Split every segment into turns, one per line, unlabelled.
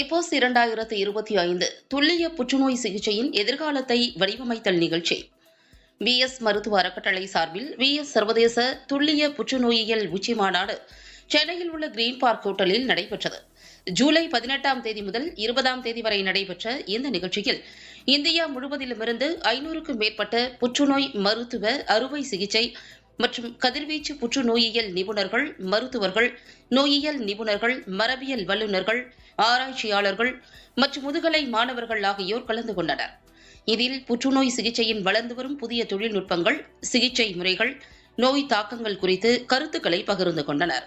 இப்போஸ் இரண்டாயிரத்து இருபத்தி ஐந்து துல்லிய புற்றுநோய் சிகிச்சையின் எதிர்காலத்தை வடிவமைத்தல் நிகழ்ச்சி. வி எஸ் மருத்துவ அறக்கட்டளை சார்பில் வி எஸ் சர்வதேச துல்லிய புற்றுநோயியல் உச்சி மாநாடு சென்னையில் உள்ள கிரீன் பார்க் ஹோட்டலில் நடைபெற்றது. ஜூலை பதினெட்டாம் தேதி முதல் இருபதாம் தேதி வரை நடைபெற்ற இந்த நிகழ்ச்சியில் இந்தியா முழுவதிலுமிருந்து ஐநூறுக்கும் மேற்பட்ட புற்றுநோய் மருத்துவ அறுவை சிகிச்சை மற்றும் கதிர்வீச்சு புற்றுநோயியல் நிபுணர்கள் மருத்துவர்கள் நோயியல் நிபுணர்கள் மரபியல் வல்லுநர்கள் ஆராய்ச்சியாளர்கள் மற்றும் முதுகலை மாணவர்கள் ஆகியோர் கலந்து கொண்டனர். இதில் புற்றுநோய் சிகிச்சையின் வளர்ந்து வரும் புதிய தொழில்நுட்பங்கள் சிகிச்சை முறைகள் நோய் தாக்கங்கள் குறித்து கருத்துக்களை பகிர்ந்து கொண்டனர்.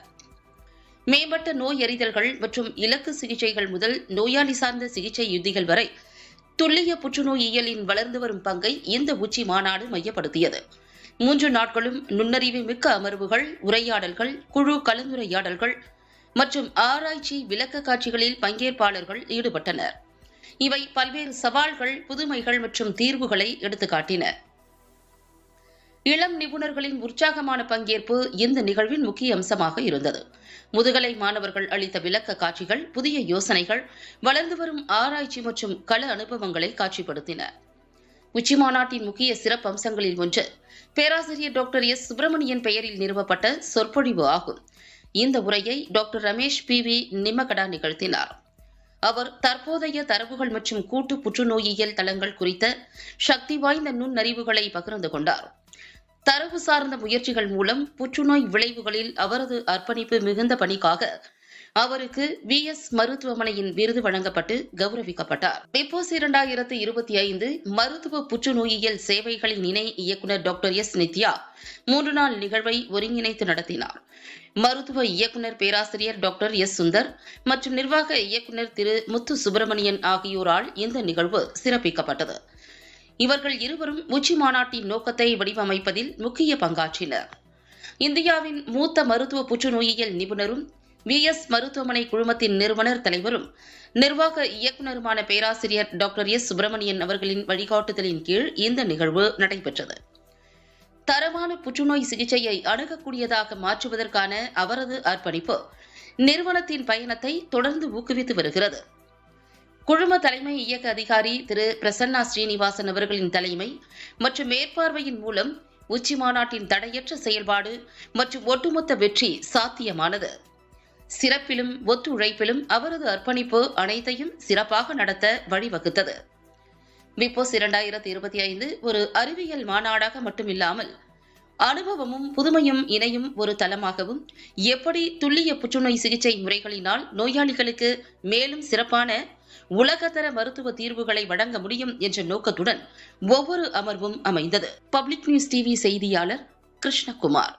மேம்பட்ட நோய் எறிதல்கள் மற்றும் இலக்கு சிகிச்சைகள் முதல் நோயாளி சார்ந்த சிகிச்சை யுத்திகள் வரை துல்லிய புற்றுநோயியலின் வளர்ந்து வரும் பங்கை இந்த உச்சி மாநாடு மையப்படுத்தியது. மூன்று நாட்களும் நுண்ணறிவு மிக்க அமர்வுகள் உரையாடல்கள் குழு கலந்துரையாடல்கள் மற்றும் ஆராய்ச்சி விளக்க காட்சிகளில் பங்கேற்பாளர்கள் ஈடுபட்டனர். இவை பல்வேறு சவால்கள் புதுமைகள் மற்றும் தீர்வுகளை எடுத்துக்காட்டின. இளம் நிபுணர்களின் உற்சாகமான பங்கேற்பு இந்த நிகழ்வின் முக்கிய அம்சமாக இருந்தது. முதுகலை மாணவர்கள் அளித்த விளக்க காட்சிகள் புதிய யோசனைகள் வளர்ந்து வரும் ஆராய்ச்சி மற்றும் கள அனுபவங்களை காட்சிப்படுத்தின. உச்சிமாநாட்டின் முக்கிய சிறப்பு அம்சங்களில் ஒன்று. பேராசிரியர் டாக்டர் எஸ். சுப்பிரமணியன் பெயரில் நிறுவப்பட்ட சொற்பொழிவு ஆகும். இந்த உரையை doctor Ramesh P. V. Nimmagadda நிகழ்த்தினார் அவர் தற்போதைய தரவுகள் மற்றும் கூட்டு புற்றுநோயியல் தளங்கள் குறித்த சக்தி வாய்ந்த நுண்ணறிவுகளை பகிர்ந்து கொண்டார். தரவு சார்ந்த முயற்சிகள் மூலம் புற்றுநோய் விளைவுகளில் அவரது அர்ப்பணிப்பு மிகுந்த பணிக்காக அவருக்கு வி எஸ் மருத்துவமனையின் விருது வழங்கப்பட்டு கௌரவிக்கப்பட்டார். பிப்போஸ் இரண்டாயிரத்து இருபத்தி ஐந்து மருத்துவ புற்றுநோயியல் சேவைகளின் இணை இயக்குநர் டாக்டர் எஸ் நித்யா மூன்று நாள் நிகழ்வை ஒருங்கிணைத்து நடத்தினார். மருத்துவ இயக்குநர் பேராசிரியர் டாக்டர் எஸ் சுந்தர் மற்றும் நிர்வாக இயக்குநர் திரு முத்து சுப்பிரமணியன் ஆகியோரால் இந்த நிகழ்வு சிறப்பிக்கப்பட்டது. இவர்கள் இருவரும் உச்சி மாநாட்டின் நோக்கத்தை வடிவமைப்பதில் முக்கிய பங்காற்றினர். இந்தியாவின் மூத்த மருத்துவ புற்றுநோயியல் நிபுணரும் வி. எஸ். மருத்துவமனை குழுமத்தின் நிறுவனர் தலைவரும் நிர்வாக இயக்குநருமான பேராசிரியர் டாக்டர் எஸ். சுப்பிரமணியன் அவர்களின் வழிகாட்டுதலின் கீழ் இந்த நிகழ்வு நடைபெற்றது. தரமான புற்றுநோய் சிகிச்சையை அணுகக்கூடியதாக மாற்றுவதற்கான அவரது அர்ப்பணிப்பு நிறுவனத்தின் பயணத்தை தொடர்ந்து ஊக்குவித்து வருகிறது. குழும தலைமை இயக்க அதிகாரி திரு. பிரசன்னா ஸ்ரீனிவாசன் அவர்களின் தலைமை மற்றும் மேற்பார்வையின் மூலம் உச்சி மாநாட்டின் தடையற்ற செயல்பாடு மற்றும் ஒட்டுமொத்த வெற்றி சாத்தியமானது. சிறப்பிலும் ஒத்துழைப்பிலும் அவரது அர்ப்பணிப்பு அனைத்தையும் சிறப்பாக நடத்த வழிவகுத்தது. பிப்போஸ் இரண்டாயிரத்தி இருபத்தி ஐந்து ஒரு அறிவியல் மாநாடாக மட்டுமில்லாமல் அனுபவமும் புதுமையும் இணையும் ஒரு தளமாகவும் எப்படி துல்லிய புற்றுநோய் சிகிச்சை முறைகளினால் நோயாளிகளுக்கு மேலும் சிறப்பான உலகத்தர மருத்துவ தீர்வுகளை வழங்க முடியும் என்ற நோக்கத்துடன் ஒவ்வொரு அமர்வும் அமைந்தது. பப்ளிக் நியூஸ் டிவி செய்தியாளர் கிருஷ்ணகுமார்.